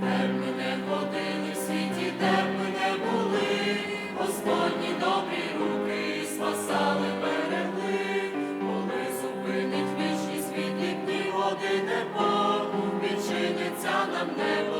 де б ми не ходили в світі, де б ми не були, Господні добрі руки спасали, берегли, коли зупинить вічність світлі дні години Бог, відчиниться нам небо.